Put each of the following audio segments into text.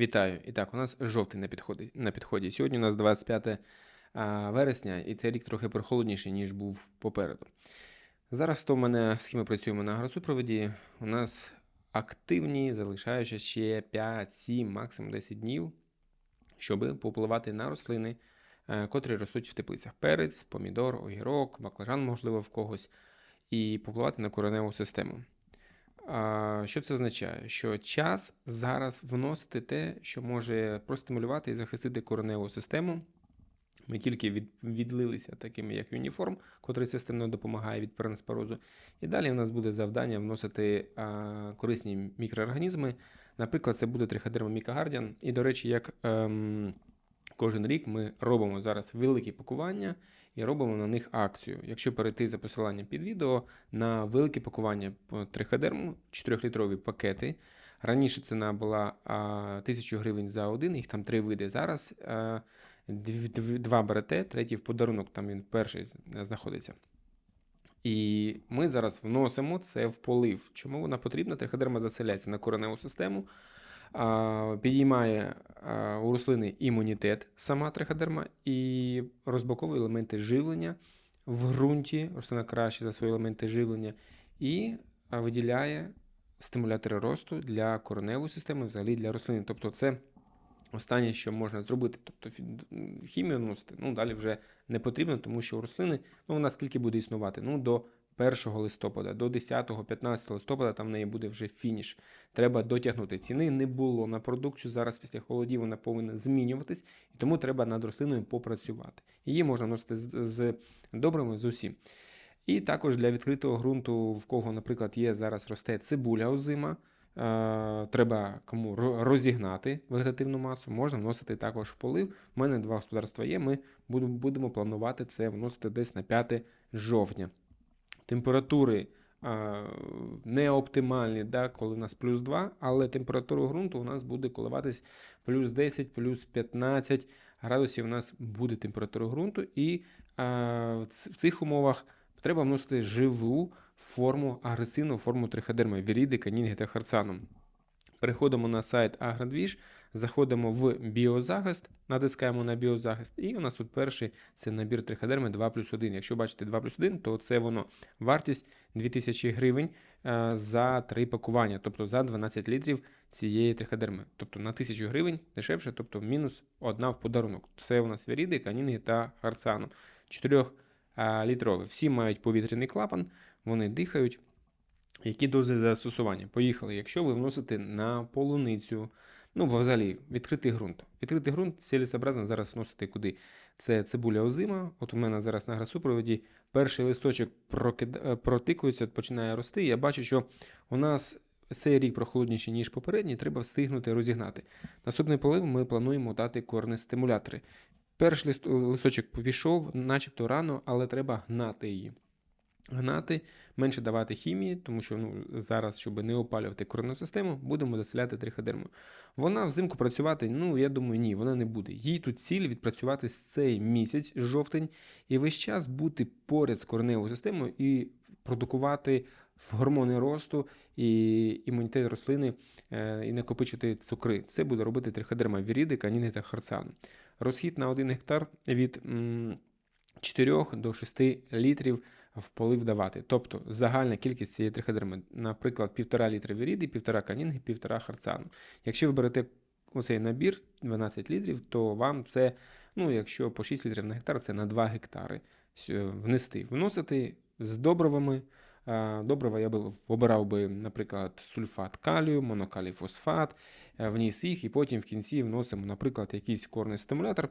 Вітаю! І так, у нас жовтий на підході. На підході. Сьогодні у нас 25 вересня, і цей рік трохи прохолодніший, ніж був попереду. Зараз то в мене з ким ми працюємо на агросупроводі. У нас активні, залишаючи ще 5, 7, максимум 10 днів, щоб попливати на рослини, е, котрі ростуть в теплицях. Перець, помідор, огірок, баклажан, можливо, в когось, і попливати на кореневу систему. Що це означає? Що час зараз вносити те, що може простимулювати і захистити кореневу систему. Ми тільки від, відлилися такими, як Юніформ, котрий системно допомагає від перенспорозу. І далі у нас буде завдання вносити а, корисні мікроорганізми. Наприклад, це буде триходерма мікагардіан. І, до речі, як ем, кожен рік ми робимо зараз великі пакування і робимо на них акцію. Якщо перейти за посиланням під відео на великі пакування по триходерму, 4-літрові пакети. Раніше ціна була а, 1000 гривень за один, їх там три види. Зараз а, дв- дв- два берете, третій в подарунок, там він перший знаходиться. І ми зараз вносимо це в полив. Чому вона потрібна? Триходерма заселяється на кореневу систему, підіймає у рослини імунітет сама триходерма і розблоковує елементи живлення в ґрунті. Рослина краще за свої елементи живлення і виділяє стимулятори росту для кореневої системи, взагалі для рослини. Тобто, це останнє, що можна зробити. Тобто хімію вносити, ну далі вже не потрібно, тому що у рослини ну, вона скільки буде існувати? Ну, до 1 листопада, до 10-15 листопада там в неї буде вже фініш. Треба дотягнути. Ціни не було на продукцію. Зараз після холодів вона повинна змінюватись, і тому треба над рослиною попрацювати. Її можна носити з, з добрими з усім. І також для відкритого ґрунту, в кого, наприклад, є зараз росте цибуля озима, е, треба кому розігнати вегетативну масу, можна вносити також в полив. У мене два господарства є. Ми будемо, будемо планувати це вносити десь на 5 жовтня. Температури е, не оптимальні, да, коли у нас плюс 2, але температура ґрунту у нас буде коливатись плюс 10, плюс 15 градусів. У нас буде температура ґрунту, і е, в цих умовах треба вносити живу форму, агресивну форму триходерми, віріди, канінги та харцаном. Переходимо на сайт Агродвіж, заходимо в біозахист, натискаємо на біозахист, і у нас тут перший це набір триходерми 2 плюс 1. Якщо бачите 2 плюс 1, то це воно. Вартість 2000 гривень е, за три пакування, тобто за 12 літрів цієї триходерми. Тобто на 1000 гривень дешевше, тобто мінус одна в подарунок. Це у нас віріди, канінги та гарцаном. 4 літрові. Всі мають повітряний клапан, вони дихають. Які дози застосування? Поїхали. Якщо ви вносите на полуницю, ну взагалі відкритий ґрунт. Відкритий ґрунт цілесообразно зараз вносити куди? Це цибуля озима. От у мене зараз на грасупроводі перший листочок прокид... е, протикується, починає рости. Я бачу, що у нас цей рік прохолодніший, ніж попередній, треба встигнути розігнати. Наступний полив ми плануємо дати корнестимулятори. Перший листочок пішов, начебто рано, але треба гнати її гнати, менше давати хімії, тому що ну, зараз, щоб не опалювати коренну систему, будемо заселяти триходермою. Вона взимку працювати, ну я думаю, ні, вона не буде. Їй тут ціль відпрацювати з цей місяць, жовтень, і весь час бути поряд з кореневою системою і продукувати гормони росту і імунітет рослини е, і накопичити цукри. Це буде робити триходерма віріди, каніни та харцан. Розхід на 1 гектар від 4 до 6 літрів в полив давати. Тобто загальна кількість цієї триходерми, наприклад, 1,5 літра віріди, 1,5 канінги, 1,5 харцану. Якщо ви берете оцей набір 12 літрів, то вам це, ну, якщо по 6 літрів на гектар, це на 2 гектари внести. Вносити з добривами. Е, Добрива я би обирав би, наприклад, сульфат калію, монокалій фосфат, е, вніс їх, і потім в кінці вносимо, наприклад, якийсь корний стимулятор.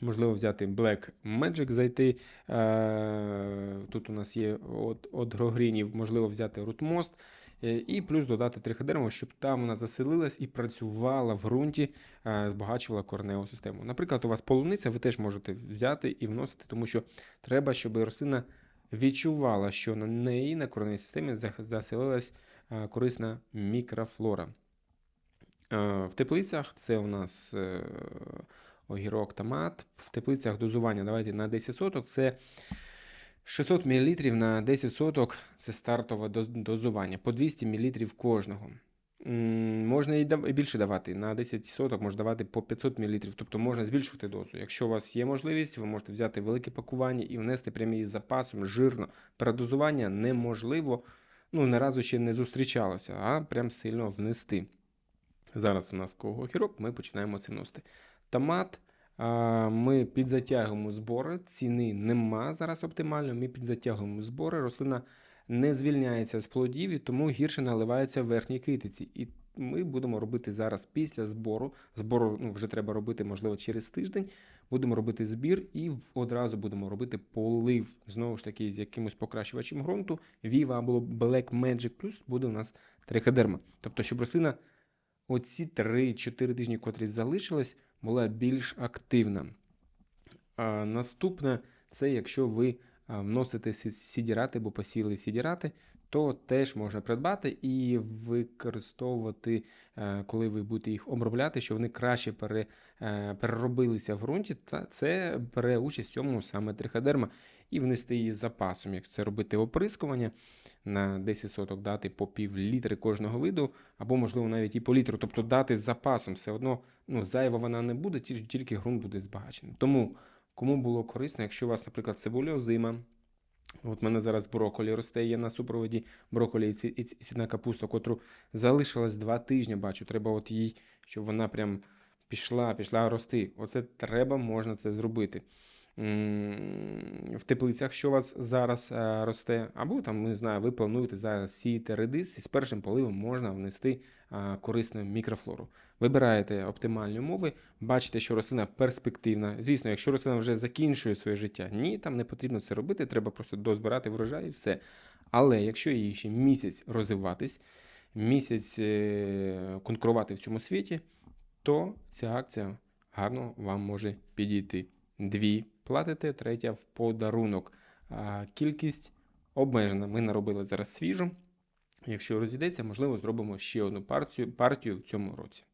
Можливо, взяти Black Magic зайти. Е, Тут у нас є от, от грогрінів, можливо, взяти Rootmost. е, І плюс додати триходерму, щоб там вона заселилась і працювала в ґрунті, е, збагачувала кореневу систему. Наприклад, у вас полуниця, ви теж можете взяти і вносити, тому що треба, щоб рослина відчувала, що на неї на кореневій системі заселилась корисна мікрофлора. В теплицях це у нас огірок, томат. В теплицях дозування давайте на 10 соток. Це 600 мл на 10 соток це стартове дозування по 200 мл кожного. Можна і більше давати. На 10 соток можна давати по 500 мл. Тобто можна збільшувати дозу. Якщо у вас є можливість, ви можете взяти велике пакування і внести прямо із запасом жирно. Передозування неможливо, ну, ні разу ще не зустрічалося, а прям сильно внести. Зараз у нас кого огірок, ми починаємо це вносити. Томат. Ми підзатягуємо збори, ціни нема зараз оптимально. Ми підзатягуємо збори. Рослина не звільняється з плодів і тому гірше наливається в верхній китиці. І ми будемо робити зараз після збору. Збору ну, вже треба робити, можливо, через тиждень. Будемо робити збір і одразу будемо робити полив. Знову ж таки, з якимось покращувачем ґрунту. Viva або Black Magic Plus буде у нас триходерма. Тобто, щоб рослина оці 3-4 тижні, котрі залишились, була більш активна. Наступне це якщо ви вносите сідірати або посіли сідірати, то теж можна придбати і використовувати, е, коли ви будете їх обробляти, щоб вони краще е, переробилися в ґрунті. Та це бере участь в цьому саме триходерма і внести її з запасом. Якщо це робити оприскування на 10 соток, дати по пів літри кожного виду, або можливо навіть і по літру, тобто дати з запасом, все одно ну, зайва вона не буде, тільки, ґрунт буде збагачений. Тому кому було корисно, якщо у вас, наприклад, цибуля озима, От мене зараз броколі росте, є на супроводі броколі і ці- і ці- капуста, котру залишилось два тижні, бачу. Треба от їй, щоб вона прям пішла, пішла рости. Оце треба, можна це зробити. В теплицях, що у вас зараз е, росте, або там, не знаю, ви плануєте зараз сіяти редис, і з першим поливом можна внести корисну мікрофлору. Вибираєте оптимальні умови, бачите, що рослина перспективна. Звісно, якщо рослина вже закінчує своє життя, ні, там не потрібно це робити, треба просто дозбирати врожай і все. Але якщо їй ще місяць розвиватись, місяць е, конкурувати в цьому світі, то ця акція гарно вам може підійти. Дві платите, третя в подарунок. Кількість обмежена. Ми наробили зараз свіжу. Якщо розійдеться, можливо, зробимо ще одну партію, партію в цьому році.